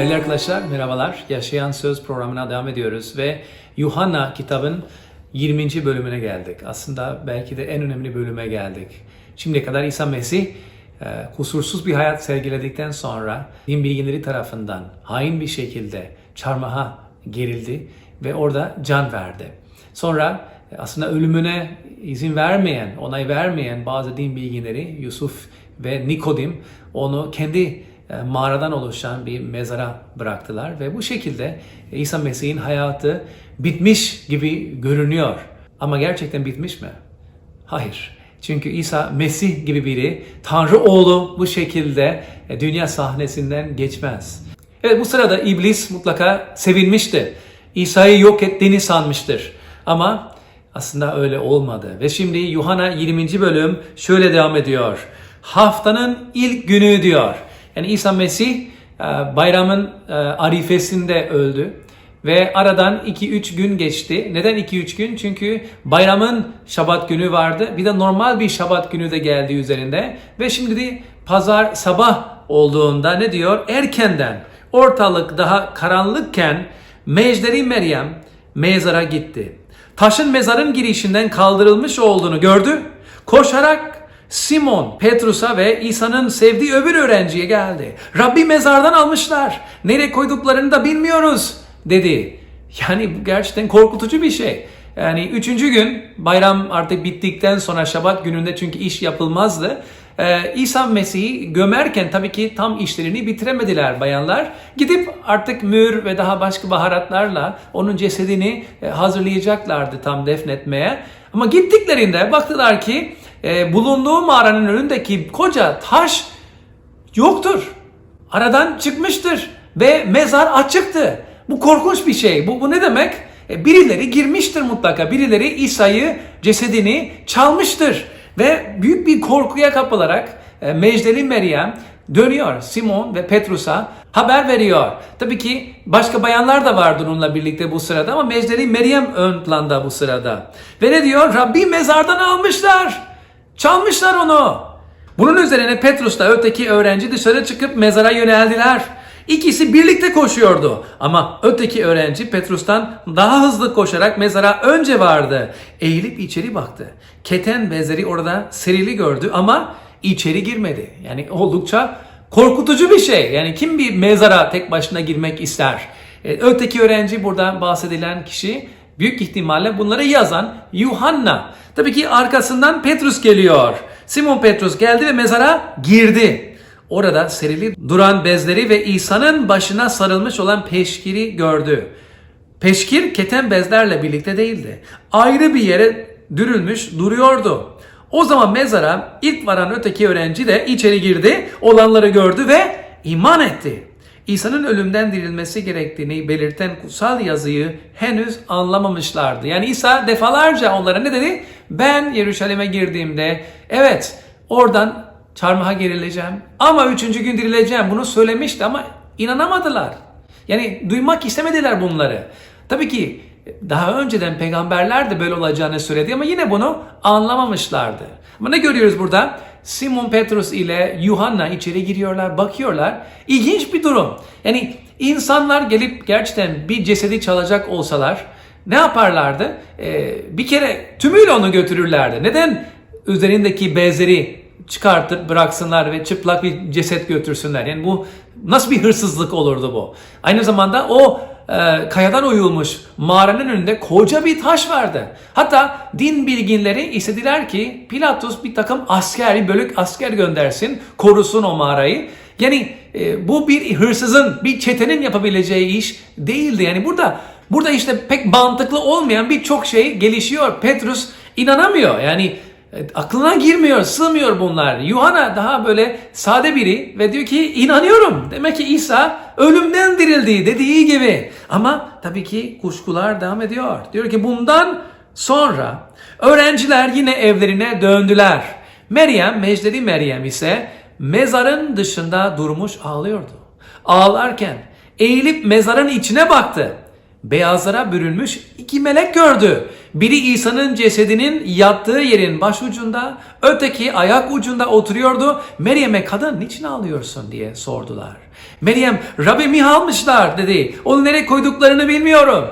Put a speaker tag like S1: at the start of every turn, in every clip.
S1: Değerli arkadaşlar merhabalar. Yaşayan Söz programına devam ediyoruz ve Yuhanna kitabın 20. bölümüne geldik. Aslında belki de en önemli bölüme geldik. Şimdiye kadar İsa Mesih e, kusursuz bir hayat sergiledikten sonra din bilginleri tarafından hain bir şekilde çarmıha gerildi ve orada can verdi. Sonra e, aslında ölümüne izin vermeyen, onay vermeyen bazı din bilginleri Yusuf ve Nikodim onu kendi mağaradan oluşan bir mezara bıraktılar ve bu şekilde İsa Mesih'in hayatı bitmiş gibi görünüyor. Ama gerçekten bitmiş mi? Hayır. Çünkü İsa Mesih gibi biri, Tanrı oğlu bu şekilde e, dünya sahnesinden geçmez. Evet bu sırada iblis mutlaka sevinmişti. İsa'yı yok ettiğini sanmıştır. Ama aslında öyle olmadı. Ve şimdi Yuhanna 20. bölüm şöyle devam ediyor. Haftanın ilk günü diyor. Yani İsa Mesih e, bayramın e, arifesinde öldü. Ve aradan 2-3 gün geçti. Neden 2-3 gün? Çünkü bayramın şabat günü vardı. Bir de normal bir şabat günü de geldi üzerinde. Ve şimdi de pazar sabah olduğunda ne diyor? Erkenden ortalık daha karanlıkken Mecderi Meryem mezara gitti. Taşın mezarın girişinden kaldırılmış olduğunu gördü. Koşarak Simon, Petrus'a ve İsa'nın sevdiği öbür öğrenciye geldi. Rabbi mezardan almışlar. Nereye koyduklarını da bilmiyoruz dedi. Yani bu gerçekten korkutucu bir şey. Yani üçüncü gün bayram artık bittikten sonra şabat gününde çünkü iş yapılmazdı. Ee, İsa Mesih'i gömerken tabii ki tam işlerini bitiremediler bayanlar. Gidip artık mür ve daha başka baharatlarla onun cesedini e, hazırlayacaklardı tam defnetmeye. Ama gittiklerinde baktılar ki e, bulunduğu mağaranın önündeki koca taş yoktur. Aradan çıkmıştır ve mezar açıktı. Bu korkunç bir şey. Bu, bu ne demek? E, birileri girmiştir mutlaka. Birileri İsa'yı, cesedini çalmıştır. Ve büyük bir korkuya kapılarak e, Mecdeli Meryem dönüyor Simon ve Petrus'a haber veriyor. Tabii ki başka bayanlar da vardı onunla birlikte bu sırada ama Mecdeli Meryem ön planda bu sırada. Ve ne diyor? Rabbi mezardan almışlar. Çalmışlar onu. Bunun üzerine Petrus'la öteki öğrenci dışarı çıkıp mezara yöneldiler. İkisi birlikte koşuyordu ama öteki öğrenci Petrus'tan daha hızlı koşarak mezara önce vardı. Eğilip içeri baktı. Keten bezleri orada serili gördü ama içeri girmedi. Yani oldukça korkutucu bir şey. Yani kim bir mezara tek başına girmek ister? E, Öteki öğrenci buradan bahsedilen kişi büyük ihtimalle bunları yazan Yuhanna. Tabii ki arkasından Petrus geliyor. Simon Petrus geldi ve mezara girdi. Orada serili duran bezleri ve İsa'nın başına sarılmış olan peşkiri gördü. Peşkir keten bezlerle birlikte değildi. Ayrı bir yere dürülmüş duruyordu. O zaman mezara ilk varan öteki öğrenci de içeri girdi, olanları gördü ve iman etti. İsa'nın ölümden dirilmesi gerektiğini belirten kutsal yazıyı henüz anlamamışlardı. Yani İsa defalarca onlara ne dedi? Ben Yeruşalim'e girdiğimde evet oradan çarmıha gerileceğim ama üçüncü gün dirileceğim. Bunu söylemişti ama inanamadılar. Yani duymak istemediler bunları. Tabii ki daha önceden peygamberler de böyle olacağını söyledi ama yine bunu anlamamışlardı. Ama ne görüyoruz burada? Simon Petrus ile Yuhanna içeri giriyorlar, bakıyorlar. İlginç bir durum. Yani insanlar gelip gerçekten bir cesedi çalacak olsalar ne yaparlardı? Ee, bir kere tümüyle onu götürürlerdi. Neden üzerindeki bezleri çıkartıp bıraksınlar ve çıplak bir ceset götürsünler? Yani bu nasıl bir hırsızlık olurdu bu? Aynı zamanda o e, kayadan oyulmuş mağaranın önünde koca bir taş vardı. Hatta din bilginleri istediler ki Pilatus bir takım asker, bir bölük asker göndersin, korusun o mağarayı. Yani e, bu bir hırsızın, bir çetenin yapabileceği iş değildi. Yani burada burada işte pek mantıklı olmayan birçok şey gelişiyor. Petrus inanamıyor. Yani Evet, aklına girmiyor, sığmıyor bunlar. Yuhanna daha böyle sade biri ve diyor ki inanıyorum. Demek ki İsa ölümden dirildi dediği gibi. Ama tabii ki kuşkular devam ediyor. Diyor ki bundan sonra öğrenciler yine evlerine döndüler. Meryem, Mecdeli Meryem ise mezarın dışında durmuş ağlıyordu. Ağlarken eğilip mezarın içine baktı beyazlara bürünmüş iki melek gördü. Biri İsa'nın cesedinin yattığı yerin başucunda, öteki ayak ucunda oturuyordu. Meryem'e kadın niçin ağlıyorsun diye sordular. Meryem Rabbimi almışlar dedi. Onu nereye koyduklarını bilmiyorum.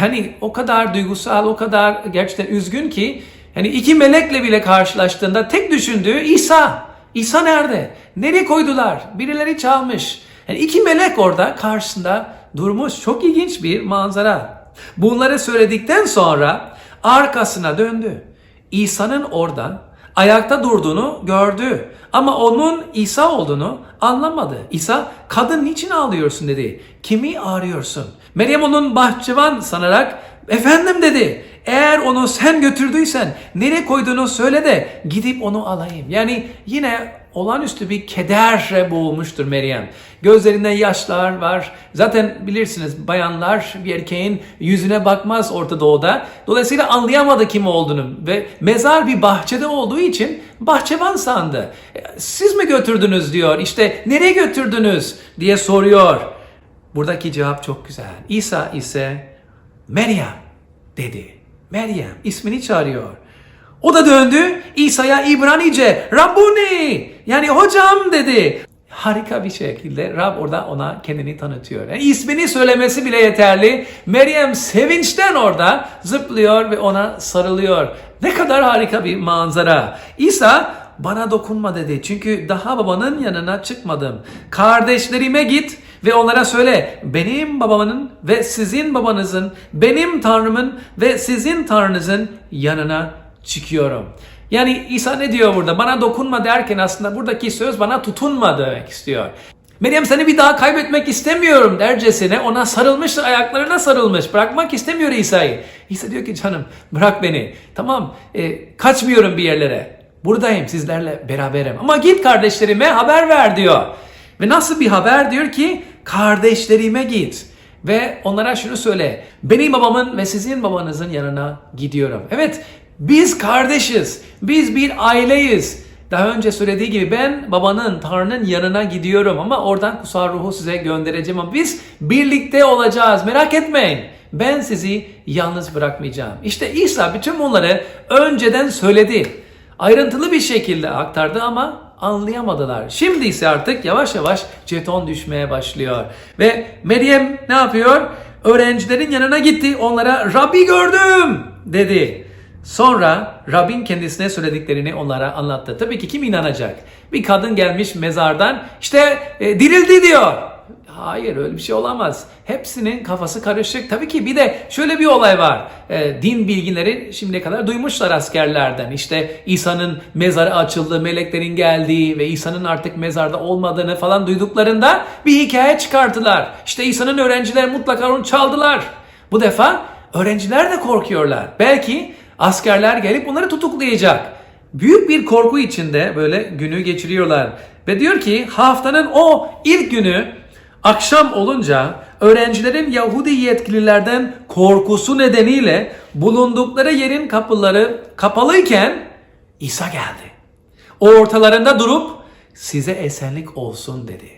S1: Yani o kadar duygusal, o kadar gerçekten üzgün ki yani iki melekle bile karşılaştığında tek düşündüğü İsa. İsa nerede? Nereye koydular? Birileri çalmış. Yani iki melek orada karşısında durmuş. Çok ilginç bir manzara. Bunları söyledikten sonra arkasına döndü. İsa'nın orada ayakta durduğunu gördü. Ama onun İsa olduğunu anlamadı. İsa kadın niçin ağlıyorsun dedi. Kimi arıyorsun? Meryem onun bahçıvan sanarak efendim dedi. Eğer onu sen götürdüysen nereye koyduğunu söyle de gidip onu alayım. Yani yine olağanüstü bir kederle boğulmuştur Meryem. Gözlerinde yaşlar var. Zaten bilirsiniz bayanlar bir erkeğin yüzüne bakmaz Orta Doğu'da. Dolayısıyla anlayamadı kim olduğunu ve mezar bir bahçede olduğu için bahçıvan sandı. Siz mi götürdünüz diyor. İşte nereye götürdünüz diye soruyor. Buradaki cevap çok güzel. İsa ise Meryem dedi. Meryem ismini çağırıyor. O da döndü İsa'ya İbranice Rabbuni yani hocam dedi. Harika bir şekilde Rab orada ona kendini tanıtıyor. Yani ismini söylemesi bile yeterli. Meryem sevinçten orada zıplıyor ve ona sarılıyor. Ne kadar harika bir manzara. İsa bana dokunma dedi. Çünkü daha babanın yanına çıkmadım. Kardeşlerime git ve onlara söyle benim babamın ve sizin babanızın, benim tanrımın ve sizin tanrınızın yanına çıkıyorum. Yani İsa ne diyor burada? Bana dokunma derken aslında buradaki söz bana tutunma demek istiyor. Meryem seni bir daha kaybetmek istemiyorum dercesine ona sarılmış ayaklarına sarılmış. Bırakmak istemiyor İsa'yı. İsa diyor ki canım bırak beni. Tamam e, kaçmıyorum bir yerlere. Buradayım sizlerle beraberim. Ama git kardeşlerime haber ver diyor. Ve nasıl bir haber diyor ki kardeşlerime git. Ve onlara şunu söyle. Benim babamın ve sizin babanızın yanına gidiyorum. Evet biz kardeşiz. Biz bir aileyiz. Daha önce söylediği gibi ben babanın, Tanrı'nın yanına gidiyorum ama oradan kutsal ruhu size göndereceğim ama biz birlikte olacağız. Merak etmeyin. Ben sizi yalnız bırakmayacağım. İşte İsa bütün bunları önceden söyledi. Ayrıntılı bir şekilde aktardı ama anlayamadılar. Şimdi ise artık yavaş yavaş jeton düşmeye başlıyor. Ve Meryem ne yapıyor? Öğrencilerin yanına gitti. Onlara Rabbi gördüm dedi. Sonra Rabbin kendisine söylediklerini onlara anlattı. Tabii ki kim inanacak? Bir kadın gelmiş mezardan işte e, dirildi diyor. Hayır öyle bir şey olamaz. Hepsinin kafası karışık. Tabii ki bir de şöyle bir olay var. E, din bilginleri şimdiye kadar duymuşlar askerlerden. İşte İsa'nın mezarı açıldı, meleklerin geldiği ve İsa'nın artık mezarda olmadığını falan duyduklarında bir hikaye çıkarttılar. İşte İsa'nın öğrenciler mutlaka onu çaldılar. Bu defa öğrenciler de korkuyorlar. Belki askerler gelip onları tutuklayacak. Büyük bir korku içinde böyle günü geçiriyorlar. Ve diyor ki haftanın o ilk günü akşam olunca öğrencilerin Yahudi yetkililerden korkusu nedeniyle bulundukları yerin kapıları kapalıyken İsa geldi. O ortalarında durup size esenlik olsun dedi.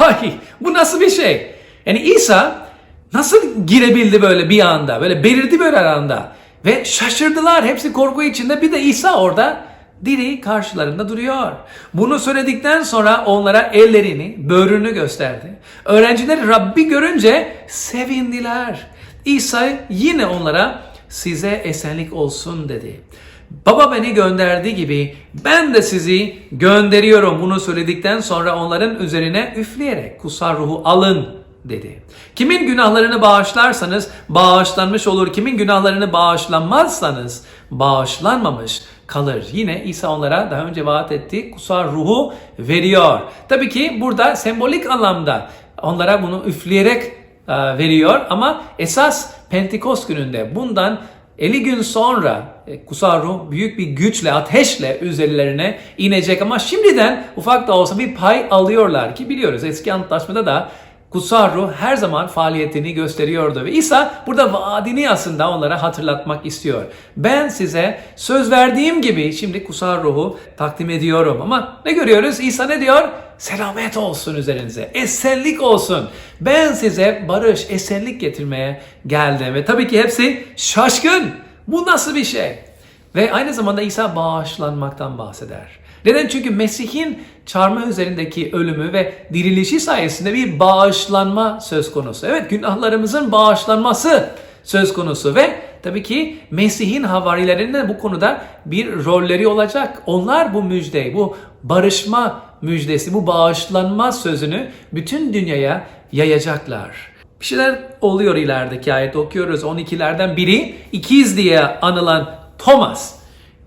S1: Vay bu nasıl bir şey? Yani İsa nasıl girebildi böyle bir anda? Böyle belirdi böyle anda. Ve şaşırdılar. Hepsi korku içinde. Bir de İsa orada diri karşılarında duruyor. Bunu söyledikten sonra onlara ellerini, böğrünü gösterdi. Öğrenciler Rabbi görünce sevindiler. İsa yine onlara size esenlik olsun dedi. Baba beni gönderdiği gibi ben de sizi gönderiyorum. Bunu söyledikten sonra onların üzerine üfleyerek kutsal ruhu alın dedi. Kimin günahlarını bağışlarsanız bağışlanmış olur. Kimin günahlarını bağışlanmazsanız bağışlanmamış kalır. Yine İsa onlara daha önce vaat ettiği kutsal ruhu veriyor. Tabii ki burada sembolik anlamda onlara bunu üfleyerek e, veriyor ama esas Pentekost gününde bundan 50 gün sonra e, kutsal ruh büyük bir güçle, ateşle üzerlerine inecek ama şimdiden ufak da olsa bir pay alıyorlar ki biliyoruz eski antlaşmada da Kutsal ruh her zaman faaliyetini gösteriyordu ve İsa burada vaadini aslında onlara hatırlatmak istiyor. Ben size söz verdiğim gibi şimdi kutsal ruhu takdim ediyorum ama ne görüyoruz? İsa ne diyor? Selamet olsun üzerinize, esenlik olsun. Ben size barış, esenlik getirmeye geldim ve tabii ki hepsi şaşkın. Bu nasıl bir şey? Ve aynı zamanda İsa bağışlanmaktan bahseder. Neden? Çünkü Mesih'in çarmıha üzerindeki ölümü ve dirilişi sayesinde bir bağışlanma söz konusu. Evet günahlarımızın bağışlanması söz konusu ve tabii ki Mesih'in havarilerinin de bu konuda bir rolleri olacak. Onlar bu müjdeyi, bu barışma müjdesi, bu bağışlanma sözünü bütün dünyaya yayacaklar. Bir şeyler oluyor ilerideki ayet okuyoruz. 12'lerden biri ikiz diye anılan Thomas.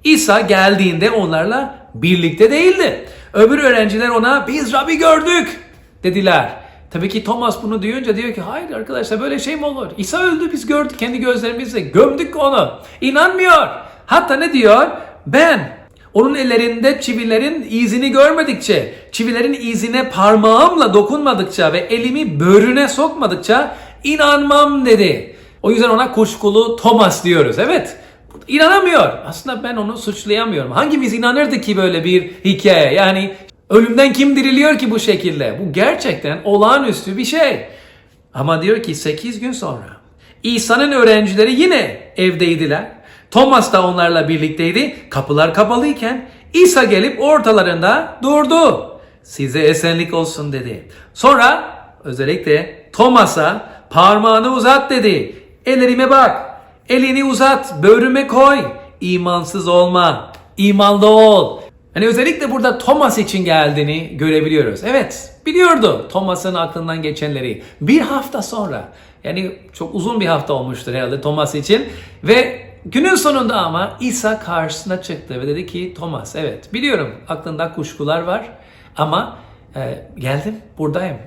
S1: İsa geldiğinde onlarla birlikte değildi. Öbür öğrenciler ona biz Rabbi gördük dediler. Tabii ki Thomas bunu duyunca diyor ki hayır arkadaşlar böyle şey mi olur? İsa öldü biz gördük kendi gözlerimizle gömdük onu. İnanmıyor. Hatta ne diyor? Ben onun ellerinde çivilerin izini görmedikçe, çivilerin izine parmağımla dokunmadıkça ve elimi böğrüne sokmadıkça inanmam dedi. O yüzden ona kuşkulu Thomas diyoruz. Evet. İnanamıyor. Aslında ben onu suçlayamıyorum. Hangimiz inanırdı ki böyle bir hikaye? Yani ölümden kim diriliyor ki bu şekilde? Bu gerçekten olağanüstü bir şey. Ama diyor ki 8 gün sonra İsa'nın öğrencileri yine evdeydiler. Thomas da onlarla birlikteydi. Kapılar kapalıyken İsa gelip ortalarında durdu. Size esenlik olsun dedi. Sonra özellikle Thomas'a parmağını uzat dedi. Ellerime bak. Elini uzat, böğrüme koy. İmansız olma, imanlı ol. Hani özellikle burada Thomas için geldiğini görebiliyoruz. Evet, biliyordu Thomas'ın aklından geçenleri. Bir hafta sonra, yani çok uzun bir hafta olmuştur herhalde Thomas için. Ve günün sonunda ama İsa karşısına çıktı ve dedi ki Thomas, evet biliyorum aklında kuşkular var ama e, geldim, buradayım.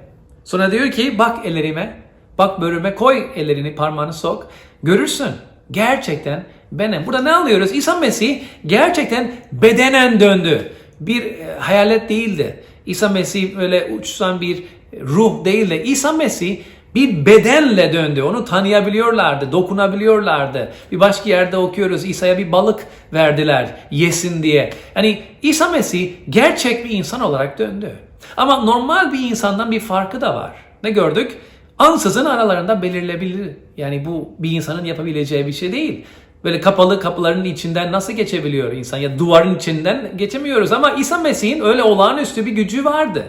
S1: Sonra diyor ki bak ellerime, bak böğrüme koy ellerini parmağını sok. Görürsün gerçekten benim. Burada ne alıyoruz? İsa Mesih gerçekten bedenen döndü. Bir e, hayalet değildi. İsa Mesih böyle uçsan bir ruh değildi. İsa Mesih bir bedenle döndü. Onu tanıyabiliyorlardı, dokunabiliyorlardı. Bir başka yerde okuyoruz İsa'ya bir balık verdiler yesin diye. Yani İsa Mesih gerçek bir insan olarak döndü. Ama normal bir insandan bir farkı da var. Ne gördük? Ansızın aralarında belirlebilir. Yani bu bir insanın yapabileceği bir şey değil. Böyle kapalı kapıların içinden nasıl geçebiliyor insan ya duvarın içinden geçemiyoruz ama İsa Mesih'in öyle olağanüstü bir gücü vardı.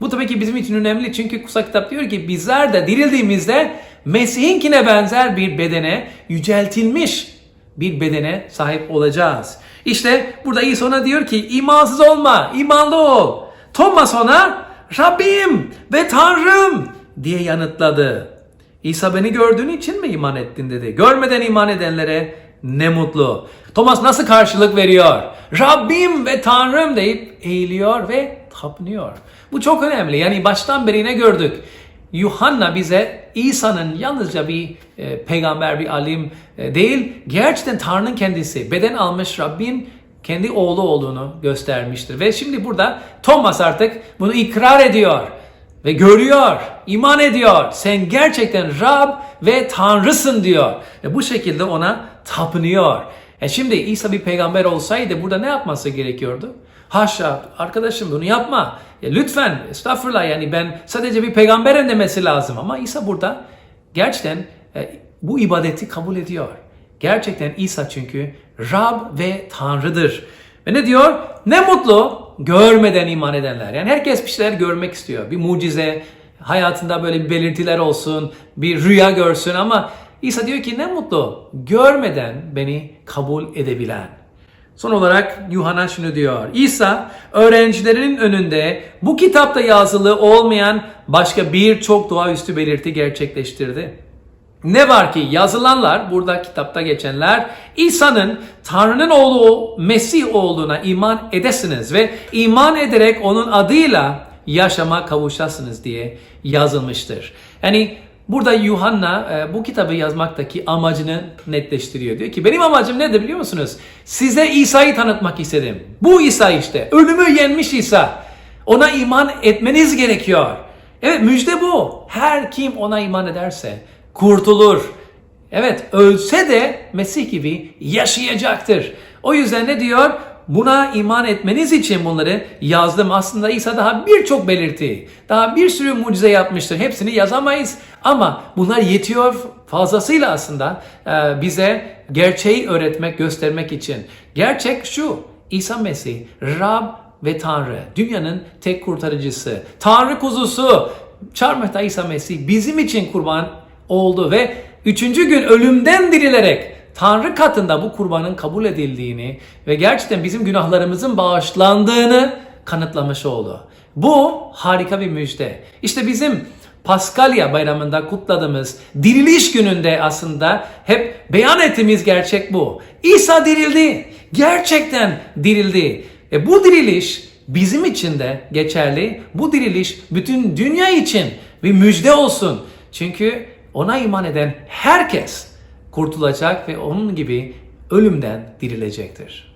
S1: Bu tabii ki bizim için önemli çünkü kutsal kitap diyor ki bizler de dirildiğimizde Mesih'inkine benzer bir bedene yüceltilmiş bir bedene sahip olacağız. İşte burada İsa ona diyor ki imansız olma, imanlı ol. Thomas ona Rabbim ve Tanrım diye yanıtladı. İsa beni gördüğün için mi iman ettin dedi. Görmeden iman edenlere ne mutlu. Thomas nasıl karşılık veriyor? Rabbim ve Tanrım deyip eğiliyor ve tapınıyor. Bu çok önemli. Yani baştan beri ne gördük? Yuhanna bize İsa'nın yalnızca bir e, peygamber, bir alim e, değil, gerçekten Tanrı'nın kendisi, beden almış Rabbin kendi oğlu olduğunu göstermiştir. Ve şimdi burada Thomas artık bunu ikrar ediyor ve görüyor, iman ediyor. Sen gerçekten Rab ve Tanrısın diyor. Ve bu şekilde ona tapınıyor. E şimdi İsa bir peygamber olsaydı burada ne yapması gerekiyordu? Haşa arkadaşım bunu yapma. Ya lütfen estağfurullah yani ben sadece bir peygamberim demesi lazım. Ama İsa burada gerçekten e, bu ibadeti kabul ediyor. Gerçekten İsa çünkü Rab ve Tanrı'dır. Ve ne diyor? Ne mutlu görmeden iman edenler. Yani herkes bir şeyler görmek istiyor. Bir mucize, hayatında böyle bir belirtiler olsun, bir rüya görsün ama İsa diyor ki ne mutlu görmeden beni kabul edebilen. Son olarak Yuhanna şunu diyor. İsa öğrencilerinin önünde bu kitapta yazılı olmayan başka birçok doğaüstü belirti gerçekleştirdi. Ne var ki yazılanlar, burada kitapta geçenler İsa'nın Tanrı'nın oğlu Mesih olduğuna iman edesiniz ve iman ederek onun adıyla yaşama kavuşasınız diye yazılmıştır. Yani burada Yuhanna e, bu kitabı yazmaktaki amacını netleştiriyor. Diyor ki benim amacım nedir biliyor musunuz? Size İsa'yı tanıtmak istedim. Bu İsa işte. Ölümü yenmiş İsa. Ona iman etmeniz gerekiyor. Evet müjde bu. Her kim ona iman ederse kurtulur. Evet ölse de Mesih gibi yaşayacaktır. O yüzden ne diyor? Buna iman etmeniz için bunları yazdım. Aslında İsa daha birçok belirti, daha bir sürü mucize yapmıştır. Hepsini yazamayız ama bunlar yetiyor fazlasıyla aslında e, bize gerçeği öğretmek, göstermek için. Gerçek şu, İsa Mesih, Rab ve Tanrı, dünyanın tek kurtarıcısı, Tanrı kuzusu, çarmıhta İsa Mesih bizim için kurban oldu ve üçüncü gün ölümden dirilerek Tanrı katında bu kurbanın kabul edildiğini ve gerçekten bizim günahlarımızın bağışlandığını kanıtlamış oldu. Bu harika bir müjde. İşte bizim Paskalya bayramında kutladığımız diriliş gününde aslında hep beyan ettiğimiz gerçek bu. İsa dirildi. Gerçekten dirildi. E bu diriliş bizim için de geçerli. Bu diriliş bütün dünya için bir müjde olsun. Çünkü ona iman eden herkes kurtulacak ve onun gibi ölümden dirilecektir.